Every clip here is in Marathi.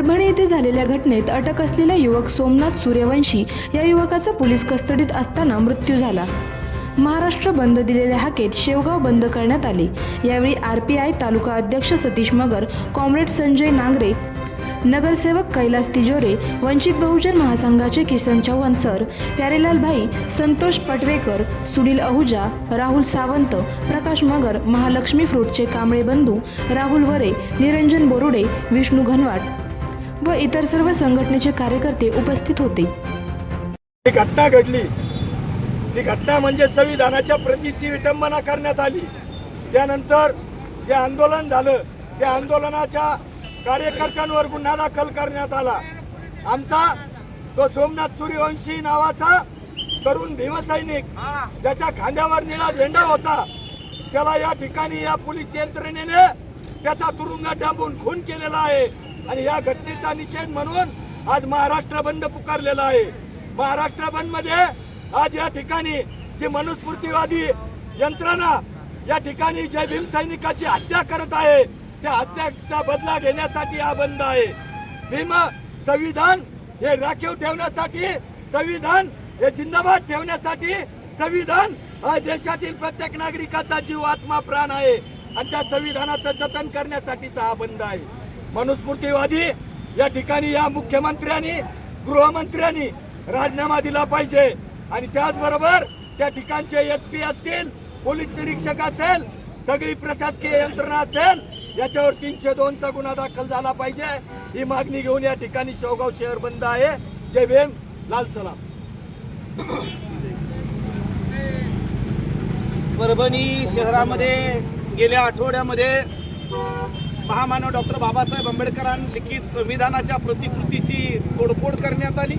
येथे झालेल्या घटनेत अटक असलेला युवक सोमनाथ सूर्यवंशी या युवकाचा पोलीस कस्टडीत असताना मृत्यू झाला. महाराष्ट्र बंद दिलेल्या हाकेत शेवगाव बंद करण्यात आले. यावेळी आर पी आय तालुका अध्यक्ष सतीश मगर कॉम्रेड संजय नांगरे नगरसेवक कैलास तिजोरे वंचित बहुजन महासंघाचे किसन चव्हाण सर प्यारेलाल भाई संतोष पटवेकर सुनील अहुजा राहुल सावंत प्रकाश मगर महालक्ष्मी फ्रूटचे कांबळे बंधू राहुल वरे निरंजन बोरुडे विष्णू घनवाट व इतर सर्व संघटनेचे कार्यकर्ते उपस्थित होते. ही घटना घडली. ती घटना म्हणजे संविधानाच्या प्रतीची विटंबना करण्यात आली. त्यानंतर जे आंदोलन झालं त्या आंदोलनाच्या कार्यकर्त्यांवर गुन्हा दाखल करण्यात आला. आमचा तो सोमनाथ सूर्यवंशी नावाचा तरुण भीमसैनिक ज्याच्या खांद्यावर निळा झेंडा होता त्याला या ठिकाणी या पोलीस यंत्रणेने त्याचा तुरुंगात डांबून खून केलेला आहे. आणि या घटनेचा निषेध म्हणून आज महाराष्ट्र बंद पुकारलेला आहे. महाराष्ट्र बंदमध्ये आज या ठिकाणी जी मनुस्मृतीवादी यंत्रणा या ठिकाणी जय भीम सैनिकाची हत्या करत आहे त्या हत्याचा बदला घेण्यासाठी हा बंद आहे. भीम संविधान हे राखीव ठेवण्यासाठी संविधान हे जिंदाबाद ठेवण्यासाठी संविधान हा देशातील प्रत्येक नागरिकाचा जीव आत्मा प्राण आहे. आणि त्या संविधानाचं जतन करण्यासाठीचा हा बंद आहे. मनुस्मृतीवादी या ठिकाणी या मुख्यमंत्र्यांनी गृहमंत्र्यांनी राजीनामा दिला पाहिजे. आणि त्याचबरोबर त्या ठिकाणचे एस पी असतील पोलीस निरीक्षक असेल सगळी प्रशासकीय यंत्रणा असेल याच्यावर तीनशे दोनचा गुन्हा दाखल झाला पाहिजे. ही मागणी घेऊन या ठिकाणी शेवगाव शहर बंद आहे. जय भीम लाल सलाम. परभणी शहरामध्ये गेल्या आठवड्यामध्ये महामानव डॉक्टर बाबासाहेब आंबेडकरांनी लिखित संविधानाच्या प्रतिकृतीची तोडफोड करण्यात आली.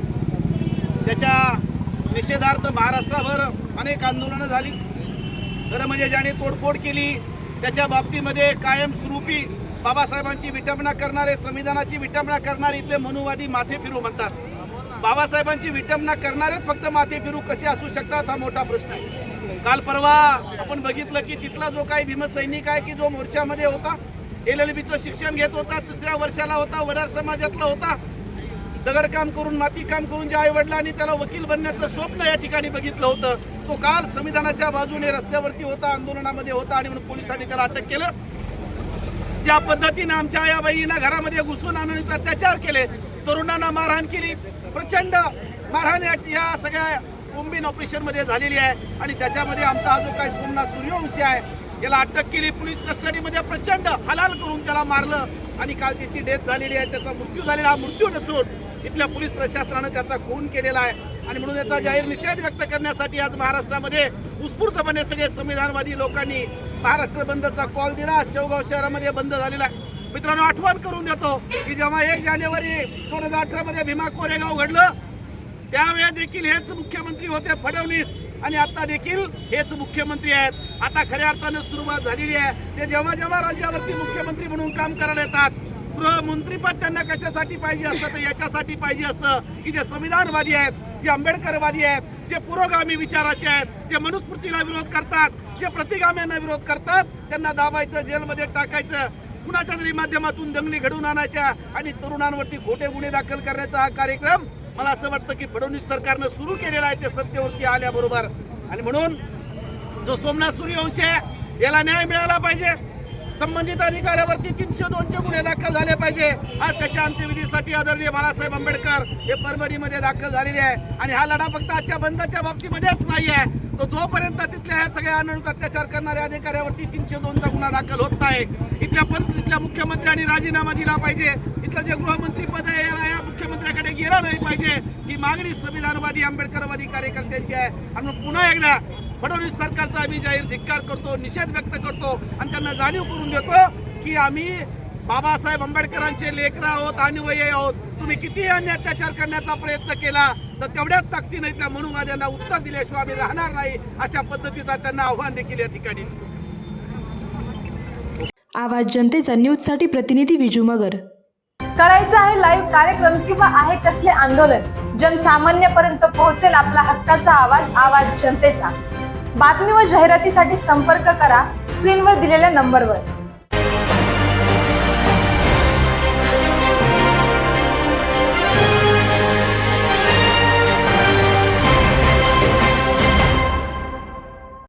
त्याच्या निषेधार्थ महाराष्ट्राभर अनेक आंदोलनं झाली. खरं म्हणजे ज्याने तोडफोड केली त्याच्या बाबतीमध्ये कायमस्वरूपी बाबासाहेबांची विटंबना करणारे संविधानाची विटंबना करणारे इथले मनुवादी माथे फिरू म्हणतात. बाबासाहेबांची विटंबना करणारेच फक्त माथे फिरू कसे असू शकतात हा मोठा प्रश्न आहे. काल परवा आपण बघितलं की तिथला जो काही भीमसैनिक आहे की जो मोर्चामध्ये होता एल एल बीचं शिक्षण घेत होता तिसऱ्या वर्षाला होता वडार समाजातला होता. दगडकाम करून मातीकाम करून ज्या आईवडिलांनी त्याला वकील बनण्याचं स्वप्न या ठिकाणी बघितलं होतं. तो काल संविधानाच्या बाजूने रस्त्यावरती होता आंदोलनामध्ये होता आणि म्हणून पोलिसांनी त्याला अटक केलं. ज्या पद्धतीनं आमच्या या बहिणींना घरामध्ये घुसून आणून अत्याचार केले तरुणांना मारहाण केली. प्रचंड मारहाण या- या सगळ्या कोंबीन ऑपरेशनमध्ये झालेली आहे आणि त्याच्यामध्ये आमचा हा जो काही सोमनाथ सूर्यवंशी आहे. याला अटक केली. पोलीस कस्टडीमध्ये प्रचंड हलाल करून त्याला मारलं. आणि काल त्याची डेथ झालेली आहे. त्याचा मृत्यू झालेला हा मृत्यू नसून इथल्या पोलीस प्रशासनानं त्याचा खून केलेला आहे. आणि म्हणून याचा जाहीर निषेध व्यक्त करण्यासाठी आज महाराष्ट्रामध्ये उत्स्फूर्तपणे सगळे संविधानवादी लोकांनी महाराष्ट्र बंदचा कॉल दिला. शेवगाव शहरामध्ये बंद झालेला आहे. मित्रांनो आठवण करून देतो की जेव्हा एक जानेवारी दोन हजार अठरा मध्ये भीमा कोरेगाव घडलं त्यावेळेस देखील हेच मुख्यमंत्री होते फडणवीस. आणि आता देखील हेच मुख्यमंत्री आहेत. आता खऱ्या अर्थानं सुरुवात झालेली आहे. ते जेव्हा जेव्हा राज्यावरती मुख्यमंत्री म्हणून काम करायला येतात गृहमंत्रीपद त्यांना कशासाठी पाहिजे असतं? तर याच्यासाठी पाहिजे असतं की जे संविधानवादी आहेत जे आंबेडकरवादी आहेत जे पुरोगामी विचाराचे आहेत जे मनुस्मृतीला विरोध करतात जे प्रतिगाम्यांना विरोध करतात त्यांना दाबायचं जेलमध्ये टाकायचं कुणाच्या तरी माध्यमातून दंगली घडवून आणायच्या आणि तरुणांवरती खोटे गुन्हे दाखल करण्याचा हा कार्यक्रम मला असं वाटतं की फडणवीस सरकारनं सुरू केलेलं आहे ते सत्तेवरती आल्याबरोबर. आणि म्हणून जो सोमनाथ सूर्यवंश आहे याला न्याय मिळाला पाहिजे. संबंधित अधिकाऱ्यावरती तीनशे दोनशे गुन्हे दाखल झाले पाहिजे. आज त्याच्या अंत्यविधीसाठी आदरणीय बाळासाहेब आंबेडकर हे परभणीमध्ये दाखल झालेले आहे. आणि हा लढा फक्त आजच्या बंदच्या बाबतीमध्येच नाही आहे तो जोपर्यंत तिथल्या ह्या सगळ्या अनंत अत्याचार करणाऱ्या अधिकाऱ्यावरती तीनशे दोनचा गुन्हा दाखल होत नाही इथल्या पण तिथल्या मुख्यमंत्र्यांनी राजीनामा दिला पाहिजे. इथलं जे गृहमंत्री पद आहे या मुख्यमंत्र्याकडे गेलं नाही पाहिजे. ही मागणी संविधानवादी आंबेडकरवादी कार्यकर्त्यांची आहे. आणि पुन्हा एकदा फडणवीस सरकारचा आम्ही जाहीर धिक्कार करतो निषेध व्यक्त करतो आणि त्यांना जाणीव करून देतो की आम्ही बाबासाहेब आंबेडकरांचे लेकर आहोत अनुयायी आहोत. तुम्ही कितीही अन्य अत्याचार करण्याचा प्रयत्न केला तर तेवढ्याच ताकदीने त्या म्हणून उत्तर दिल्याशिवाय आम्ही राहणार नाही अशा पद्धतीचा त्यांना आव्हान देखील या ठिकाणी. आवाज जनतेचा न्यूजसाठी प्रतिनिधी विजू मगर. करायचं आहे लाईव्ह कार्यक्रम किंवा आहे कसले आंदोलन जनसामान्यपर्यंत पोहोचेल आपला हक्काचा आवाज आवाज जनतेचा. बातमी व जाहिरातीसाठी संपर्क करा स्क्रीनवर दिलेल्या नंबरवर.